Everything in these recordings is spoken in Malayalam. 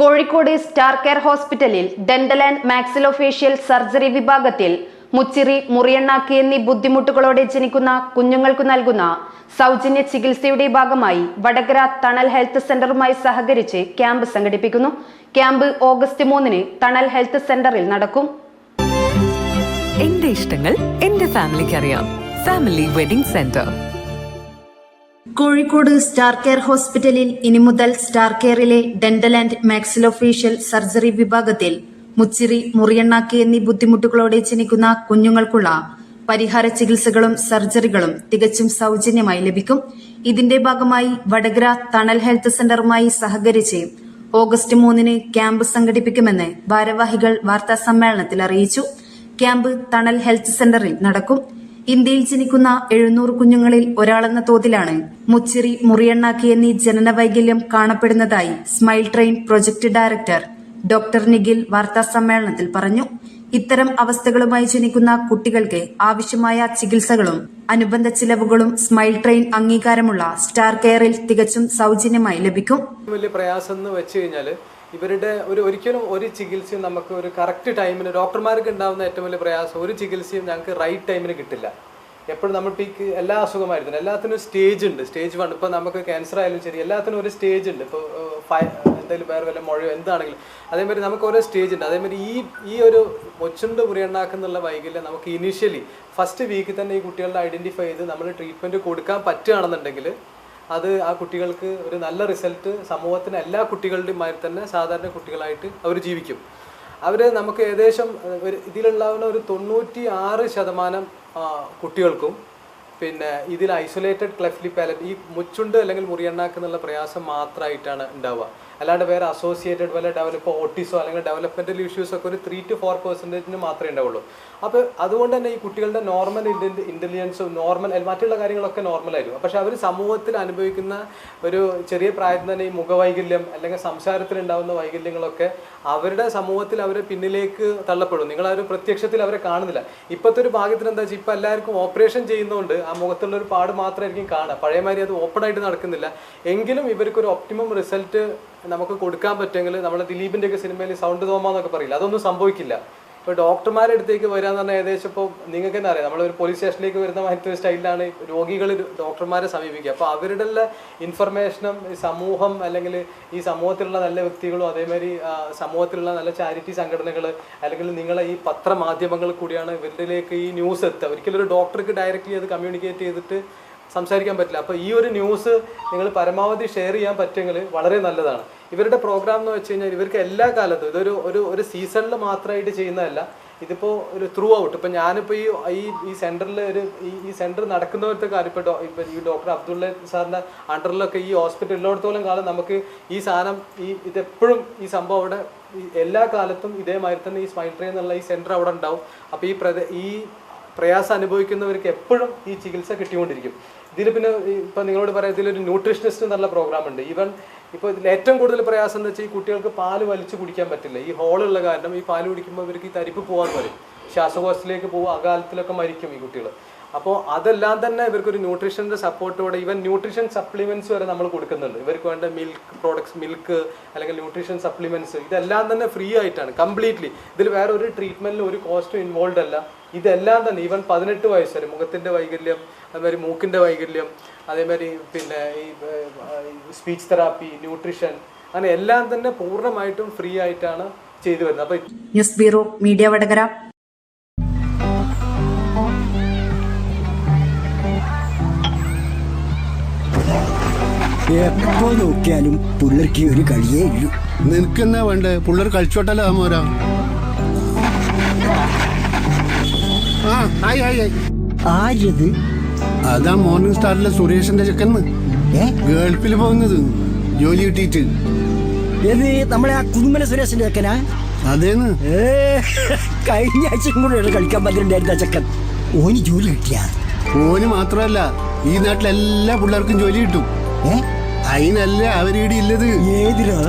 കോഴിക്കോട് സ്റ്റാർ കെയർ ഹോസ്പിറ്റലിൽ ഡെന്റൽ ആൻഡ് മാക്സിലോഫേഷ്യൽ സർജറി വിഭാഗത്തിൽ മുച്ചിറി മുറിയണ്ണാക്കി എന്നീ ബുദ്ധിമുട്ടുകളോടെ ജനിക്കുന്ന കുഞ്ഞുങ്ങൾക്ക് നൽകുന്ന സൗജന്യ ചികിത്സയുടെ ഭാഗമായി വടകര തണൽ ഹെൽത്ത് സെന്ററുമായി സഹകരിച്ച് ക്യാമ്പ് സംഘടിപ്പിക്കുന്നു. ക്യാമ്പ് ഓഗസ്റ്റ് മൂന്നിന് തണൽ ഹെൽത്ത് സെന്ററിൽ നടക്കും. എന്റെ ഇഷ്ടങ്ങൾ എന്റെ ഫാമിലിക്ക് അറിയാം family wedding centre. Kozhikode Star Care ഹോസ്പിറ്റലിൽ ഇനി മുതൽ സ്റ്റാർ കെയറിലെ ഡെന്റൽ ആൻഡ് മാക്സിലോഫേഷ്യൽ സർജറി വിഭാഗത്തിൽ മുച്ചിറി മുറിയണ്ണാക്കി എന്നീ ബുദ്ധിമുട്ടുകളോടെ ജനിക്കുന്ന കുഞ്ഞുങ്ങൾക്കുള്ള പരിഹാര ചികിത്സകളും സർജറികളും തികച്ചും സൗജന്യമായി ലഭിക്കും. ഇതിന്റെ ഭാഗമായി വടകര തണൽ ഹെൽത്ത് സെന്ററുമായി സഹകരിച്ച് ഓഗസ്റ്റ് മൂന്നിന് ക്യാമ്പ് സംഘടിപ്പിക്കുമെന്ന് ഭാരവാഹികൾ വാർത്താ സമ്മേളനത്തിൽ അറിയിച്ചു. ക്യാമ്പ് തണൽ ഹെൽത്ത് സെന്ററിൽ നടക്കും. ഇന്ത്യയിൽ ജനിക്കുന്ന എഴുന്നൂറ് കുഞ്ഞുങ്ങളിൽ ഒരാളെന്ന തോതിലാണ് മുച്ചിറി മുറിയണ്ണാക്കി എന്നീ ജനന വൈകല്യം കാണപ്പെടുന്നതായി smile train project director doctor Nikhil വാർത്താ സമ്മേളനത്തിൽ പറഞ്ഞു. ഇത്തരം അവസ്ഥകളുമായി ജനിക്കുന്ന കുട്ടികൾക്ക് ആവശ്യമായ ചികിത്സകളും അനുബന്ധ ചിലവുകളും സ്മൈൽ ട്രെയിൻ അംഗീകാരമുള്ള സ്റ്റാർ കെയറിൽ തികച്ചും സൗജന്യമായി ലഭിക്കും. വലിയ പ്രയാസം എന്ന് ഇവരുടെ ഒരു ഒരിക്കലും ഒരു ചികിത്സയും നമുക്ക് ഒരു കറക്റ്റ് ടൈമിന് ഡോക്ടർമാർക്ക് ഉണ്ടാകുന്ന ഏറ്റവും വലിയ പ്രയാസം ഒരു ചികിത്സയും ഞങ്ങൾക്ക് റൈറ്റ് ടൈമിന് കിട്ടില്ല. എപ്പോഴും നമ്മൾ പീക്ക് എല്ലാ അസുഖമായിരുന്നു. എല്ലാത്തിനും സ്റ്റേജ് ഉണ്ട്. സ്റ്റേജ് വൺ ഇപ്പോൾ നമുക്ക് ക്യാൻസർ ആയാലും ശരി എല്ലാത്തിനും ഒരു സ്റ്റേജ് ഉണ്ട്. ഇപ്പോൾ എന്തെങ്കിലും വേറെ വല്ല മുഴയോ എന്താണെങ്കിലും. അതേമാതിരി നമുക്ക് ഓരോ സ്റ്റേജ് ഉണ്ട്. അതേമാതിരി ഈ ഈ ഒരു ഒച്ചുണ്ട് മുറിയുണ്ടാക്കുന്നുള്ള വൈകല്യം നമുക്ക് ഇനീഷ്യലി ഫസ്റ്റ് വീക്കിൽ തന്നെ ഈ കുട്ടികളുടെ ഐഡന്റിഫൈ ചെയ്ത് നമ്മൾ ട്രീറ്റ്മെന്റ് കൊടുക്കാൻ പറ്റുകയാണെന്നുണ്ടെങ്കിൽ അത് ആ കുട്ടികൾക്ക് ഒരു നല്ല റിസൾട്ട് സമൂഹത്തിന് എല്ലാ കുട്ടികളുടെയും മാതിരി തന്നെ സാധാരണ കുട്ടികളായിട്ട് അവർ ജീവിക്കും. അവർ നമുക്ക് ഏകദേശം ഒരു ഇതിലുണ്ടാവുന്ന ഒരു തൊണ്ണൂറ്റി ആറ് ശതമാനം കുട്ടികൾക്കും പിന്നെ ഇതിൽ ഐസൊലേറ്റഡ് ക്ലെഫ്ലി പാലറ്റ് ഈ മുച്ചുണ്ട് അല്ലെങ്കിൽ മുറിയണ്ണാക്ക് എന്നുള്ള പ്രയാസം മാത്രമായിട്ടാണ് ഉണ്ടാവുക. അല്ലാണ്ട് വേറെ അസോസിയേറ്റഡ് വല്ല ഡെവലപ്പ് ഓട്ടിസോ അല്ലെങ്കിൽ ഡെവലപ്മെന്റൽ ഇഷ്യൂസ് ഒക്കെ ഒരു ത്രീ ടു ഫോർ പെർസെന്റേജിന് മാത്രമേ ഉണ്ടാവുള്ളൂ. അപ്പോൾ അതുകൊണ്ട് തന്നെ ഈ കുട്ടികളുടെ നോർമൽ ഇന്റലിജൻസും നോർമൽ മറ്റുള്ള കാര്യങ്ങളൊക്കെ നോർമലായിരുന്നു പക്ഷേ അവർ സമൂഹത്തിൽ അനുഭവിക്കുന്ന ഒരു ചെറിയ പ്രായത്തിൽ തന്നെ ഈ മുഖവൈകല്യം അല്ലെങ്കിൽ സംസാരത്തിൽ ഉണ്ടാകുന്ന വൈകല്യങ്ങളൊക്കെ അവരുടെ സമൂഹത്തിൽ അവരെ പിന്നിലേക്ക് തള്ളപ്പെടും. നിങ്ങൾ ആ ഒരു പ്രത്യക്ഷത്തിൽ അവരെ കാണുന്നില്ല. ഇപ്പോഴത്തെ ഒരു ഭാഗ്യത്തിന് എന്താ വെച്ചാൽ ഇപ്പം എല്ലാവർക്കും ഓപ്പറേഷൻ ചെയ്യുന്നതുകൊണ്ട് ആ മുഖത്തുള്ള ഒരു പാട് മാത്രമായിരിക്കും കാണുക പഴയമാതിരി അത് ഓപ്പൺ ആയിട്ട് നടക്കുന്നില്ല. എങ്കിലും ഇവർക്കൊരു ഒപ്റ്റിമം റിസൾട്ട് നമുക്ക് കൊടുക്കാൻ പറ്റുമെങ്കിൽ നമ്മളെ ദിലീപിന്റെ ഒക്കെ സിനിമയിൽ സൗണ്ട് തോമാന്നൊക്കെ പറയില്ല? അതൊന്നും സംഭവിക്കില്ല. ഇപ്പോൾ ഡോക്ടർമാരുടെ അടുത്തേക്ക് വരാന്ന് പറഞ്ഞാൽ ഏകദേശം ഇപ്പോൾ നിങ്ങൾക്ക് തന്നെ അറിയാം? നമ്മളൊരു പോലീസ് സ്റ്റേഷനിലേക്ക് വരുന്ന മറ്റൊരു സ്റ്റൈലിലാണ് രോഗികൾ ഡോക്ടർമാരെ സമീപിക്കുക. അപ്പോൾ അവരുടെ ഉള്ള ഇൻഫർമേഷനും സമൂഹം അല്ലെങ്കിൽ ഈ സമൂഹത്തിലുള്ള നല്ല വ്യക്തികളും അതേമാതിരി സമൂഹത്തിലുള്ള നല്ല ചാരിറ്റി സംഘടനകൾ അല്ലെങ്കിൽ നിങ്ങളെ ഈ പത്രമാധ്യമങ്ങൾ കൂടിയാണ് ഇവരിലേക്ക് ഈ ന്യൂസ് എത്തുക. ഒരിക്കലും ഒരു ഡോക്ടർക്ക് ഡയറക്റ്റ് അത് കമ്മ്യൂണിക്കേറ്റ് ചെയ്തിട്ട് സംസാരിക്കാൻ പറ്റില്ല. അപ്പോൾ ഈ ഒരു ന്യൂസ് നിങ്ങൾ പരമാവധി ഷെയർ ചെയ്യാൻ പറ്റുമെങ്കിൽ വളരെ നല്ലതാണ്. ഇവരുടെ പ്രോഗ്രാം എന്ന് വെച്ച് കഴിഞ്ഞാൽ ഇവർക്ക് എല്ലാ കാലത്തും ഇതൊരു ഒരു ഒരു സീസണിൽ മാത്രമായിട്ട് ചെയ്യുന്നതല്ല. ഇതിപ്പോൾ ഒരു ത്രൂ ഔട്ട് ഇപ്പം ഞാനിപ്പോൾ ഈ ഈ ഈ സെന്ററിൽ ഒരു ഈ ഈ സെന്റർ നടക്കുന്നവരത്തെ കാര്യം ഇപ്പോൾ ഇപ്പം ഈ ഡോക്ടർ അബ്ദുള്ള സാറിന്റെ അണ്ടറിലൊക്കെ ഈ ഹോസ്പിറ്റൽ ഉള്ളിടത്തോളം കാലം നമുക്ക് ഈ സാധനം ഈ ഇതെപ്പോഴും ഈ സംഭവം അവിടെ എല്ലാ കാലത്തും ഇതേമാതിരി തന്നെ ഈ സ്മൈൽ ട്രെയിൻ എന്നുള്ള ഈ സെന്റർ അവിടെ ഉണ്ടാവും. അപ്പോൾ ഈ പ്രദേ ഈ പ്രയാസം അനുഭവിക്കുന്നവർക്ക് എപ്പോഴും ഈ ചികിത്സ കിട്ടിക്കൊണ്ടിരിക്കും. ഇതിൽ പിന്നെ ഇപ്പം നിങ്ങളോട് പറയാം ഇതിലൊരു ന്യൂട്രീഷനിസ്റ്റ് എന്നുള്ള പ്രോഗ്രാം ഉണ്ട്. ഈവൻ ഇപ്പോൾ ഇതിൽ ഏറ്റവും കൂടുതൽ പ്രയാസം എന്ന് വെച്ചാൽ ഈ കുട്ടികൾക്ക് പാൽ വലിച്ചു കുടിക്കാൻ പറ്റില്ല. ഈ ഹോളുള്ള കാരണം ഈ പാൽ കുടിക്കുമ്പോൾ ഇവർക്ക് ഈ തരിപ്പ് പോകാൻ വരും. ശ്വാസകോശത്തിലേക്ക് പോകും അകാലത്തിലൊക്കെ മരിക്കും ഈ കുട്ടികൾ. അപ്പോൾ അതെല്ലാം തന്നെ ഇവർക്കൊരു ന്യൂട്രീഷന്റെ സപ്പോർട്ടോടെ ഈവൻ ന്യൂട്രീഷൻ സപ്ലിമെന്റ്സ് വരെ നമ്മൾ കൊടുക്കുന്നുണ്ട്. ഇവർക്ക് വേണ്ട മിൽക്ക് പ്രോഡക്ട്സ് മിൽക്ക് അല്ലെങ്കിൽ ന്യൂട്രീഷൻ സപ്ലിമെന്റ്സ് ഇതെല്ലാം തന്നെ ഫ്രീ ആയിട്ടാണ് കംപ്ലീറ്റ്ലി ഇതിൽ വേറെ ഒരു ട്രീറ്റ്മെന്റിൽ ഒരു കോസ്റ്റും ഇൻവോൾവ് അല്ല. ഇതെല്ലാം തന്നെ ഈവൻ പതിനെട്ട് വയസ്സ് വരെ മുഖത്തിന്റെ വൈകല്യം അതേമാതിരി മൂക്കിന്റെ വൈകല്യം അതേമാതിരി പിന്നെ ഈ സ്പീച്ച് തെറാപ്പി ന്യൂട്രിഷൻ അങ്ങനെ എല്ലാം തന്നെ പൂർണമായിട്ടും ഫ്രീ ആയിട്ടാണ് ചെയ്തു വരുന്നത്. അപ്പോൾ ന്യൂസ് ബ്യൂറോ മീഡിയ വടകര. എപ്പോ നോക്കിയാലും പിള്ളേർക്ക് ഒരു കളിയേ ഇല്ലു. നിനക്കെന്നാ വേണ്ടേ? പിള്ളേർ കളിച്ചോട്ടല്ലോ ആമോരാ ഹായ് ഹായ് ഹായ്. ആര്യത്? അതാ മോർണിംഗ് സ്റ്റാറിലെ സുരേഷിന്റെ ചെക്കന്ന് ഗൾഫിൽ പോകുന്നത്. ജോലി കിട്ടിയിട്ട്. ഏത് നമ്മളെ ആ കുന്നുമല സുരേഷിന്റെ ചെക്കനാ? അതേന്ന്. കഴിഞ്ഞ ആഴ്ചയും കൂടെ കളിക്കാൻ പന്ത്രണ്ടായിരുന്ന ചെക്കൻ. ഓന് ജോലി കിട്ടിയ? ഓന് മാത്രമല്ല ഈ നാട്ടിലെ എല്ലാ പിള്ളേർക്കും ജോലി കിട്ടും. അതിനല്ല അവരീടെ ഇല്ലത് ഏതിലോ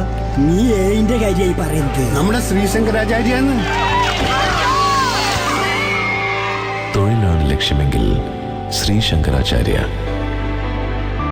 നീ ഏതിന്റെ കാര്യമായി പറയുന്നത്. നമ്മുടെ ശ്രീശങ്കരാചാര്യാന്ന്. ലക്ഷ്യമെങ്കിൽ ശ്രീ ശങ്കരാചാര്യ